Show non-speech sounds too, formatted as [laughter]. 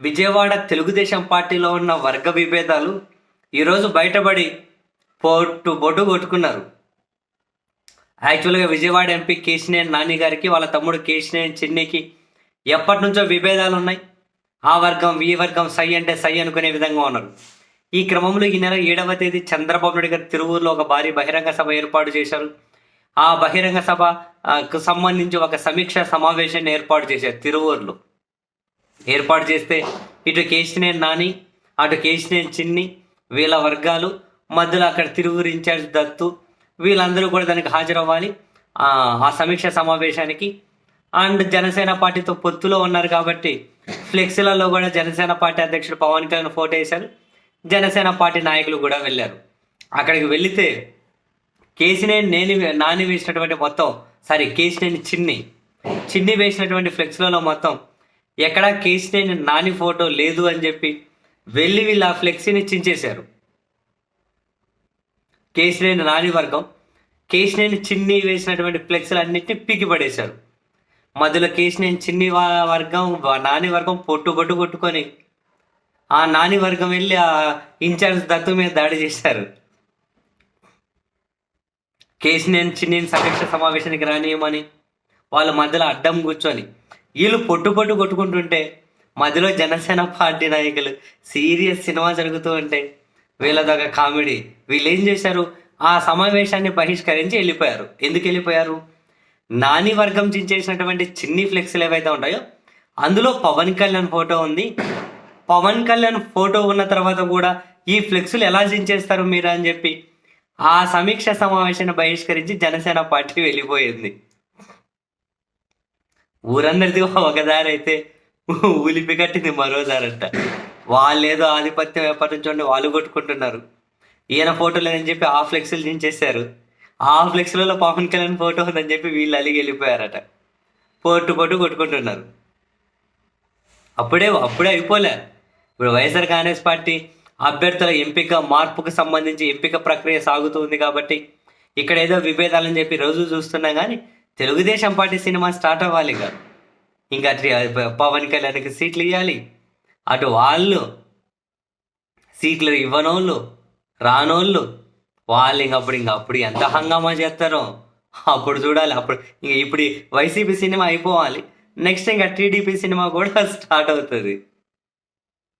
విజయవాడ తెలుగుదేశం పార్టీలో ఉన్న వర్గ విభేదాలు ఈరోజు బయటపడి పొట్టు బొడ్డు కొట్టుకున్నారు. యాక్చువల్గా విజయవాడ ఎంపీ కేశినేని నాని గారికి వాళ్ళ తమ్ముడు కేశినేని చిన్నికి ఎప్పటి నుంచో విభేదాలు ఉన్నాయి. ఆ వర్గం ఈ వర్గం సై అంటే సై అనుకునే విధంగా ఉన్నారు. ఈ క్రమంలో ఈ నెల ఏడవ తేదీ చంద్రబాబు నాయుడు గారు తిరువూరులో ఒక భారీ బహిరంగ సభ ఏర్పాటు చేశారు. ఆ బహిరంగ సభకు సంబంధించి ఒక సమీక్ష సమావేశాన్ని ఏర్పాటు చేశారు తిరువూరులో. ఏర్పాటు చేస్తే ఇటు కేసినేని నాని అటు కేసినేని చిన్ని వీళ్ళ వర్గాలు మధ్యలో అక్కడ తిరువురు ఇన్ఛార్జ్ దత్తు వీళ్ళందరూ కూడా దానికి హాజరవ్వాలి. ఆ ఆ సమీక్ష సమావేశానికి. అండ్ జనసేన పార్టీతో పొత్తులో ఉన్నారు కాబట్టి ఫ్లెక్సీలలో కూడా జనసేన పార్టీ అధ్యక్షుడు పవన్ కళ్యాణ్ ఫోటో వేశారు. జనసేన పార్టీ నాయకులు కూడా వెళ్ళారు. అక్కడికి వెళితే కేసినేని నేను నాని వేసినటువంటి మొత్తం సారీ కేసినేని చిన్ని చిన్ని వేసినటువంటి ఫ్లెక్స్లలో మొత్తం ఎక్కడా కేసినేని నాని ఫోటో లేదు అని చెప్పి వెళ్ళి వీళ్ళు ఆ ఫ్లెక్సీని చించేశారు. కేసినేని నాని వర్గం కేసినేని చిన్ని వేసినటువంటి ఫ్లెక్స్లు అన్నింటినీ పీకి పడేశారు. మధ్యలో కేసినేని చిన్ని వర్గం నాని వర్గం పొట్టు పొట్టు కొట్టుకొని ఆ నాని వర్గం వెళ్ళి ఆ ఇన్ఛార్జ్ దత్తు మీద దాడి చేశారు. కేసినేని చిన్ని సమీక్ష సమావేశానికి రానియమని వాళ్ళ మధ్యలో అడ్డం కూర్చొని వీళ్ళు పొట్టు పొట్టు కొట్టుకుంటుంటే మధ్యలో జనసేన పార్టీ నాయకులు సీరియస్ సినిమా జరుగుతూ ఉంటే వీళ్ళ కామెడీ. వీళ్ళు ఏం చేశారు? ఆ సమావేశాన్ని బహిష్కరించి వెళ్ళిపోయారు. ఎందుకు వెళ్ళిపోయారు? నాని వర్గం చించేసినటువంటి చిన్ని ఫ్లెక్స్లు ఏవైతే ఉంటాయో అందులో పవన్ కళ్యాణ్ ఫోటో ఉంది. పవన్ కళ్యాణ్ ఫోటో ఉన్న తర్వాత కూడా ఈ ఫ్లెక్స్లు ఎలా చించేస్తారు మీరు అని చెప్పి ఆ సమీక్ష సమావేశాన్ని బహిష్కరించి జనసేన పార్టీ వెళ్ళిపోయింది. ఊరందరిది ఒక దారి అయితే ఊలిపి కట్టింది మరో దారంట. వాళ్ళేదో ఆధిపత్యం ఎప్పటి నుంచి ఉండి వాళ్ళు కొట్టుకుంటున్నారు. ఈయన ఫోటో లేదని చెప్పి ఆ ఫ్లెక్స్లు దించేశారు. ఆ ఫ్లెక్స్లలో పవన్ కళ్యాణ్ ఫోటో ఉందని చెప్పి వీళ్ళు అలిగి వెళ్ళిపోయారట. పొట్టు పొట్టు కొట్టుకుంటున్నారు. అప్పుడే అప్పుడే అయిపోలే. ఇప్పుడు వైఎస్ఆర్ కాంగ్రెస్ పార్టీ అభ్యర్థుల ఎంపిక మార్పుకు సంబంధించి ఎంపిక ప్రక్రియ సాగుతుంది కాబట్టి ఇక్కడ ఏదో విభేదాలని చెప్పి రోజు చూస్తున్నాం కానీ తెలుగుదేశం పార్టీ సినిమా స్టార్ట్ అవ్వాలి ఇక. ఇంకా త్రి- పవన్ కళ్యాణ్కి సీట్లు ఇవ్వాలి అటు వాళ్ళు సీట్లు ఇవ్వనోళ్ళు రానోళ్ళు వాళ్ళు ఇంక అప్పుడు ఇంక అప్పుడు ఎంత హంగామా చేస్తారో. అప్పుడు చూడాలి అప్పుడు ఇంక ఇప్పుడు వైసీపీ సినిమా అయిపోవాలి. నెక్స్ట్ ఇంకా టీడీపీ సినిమా కూడా [laughs] స్టార్ట్ అవుతుంది.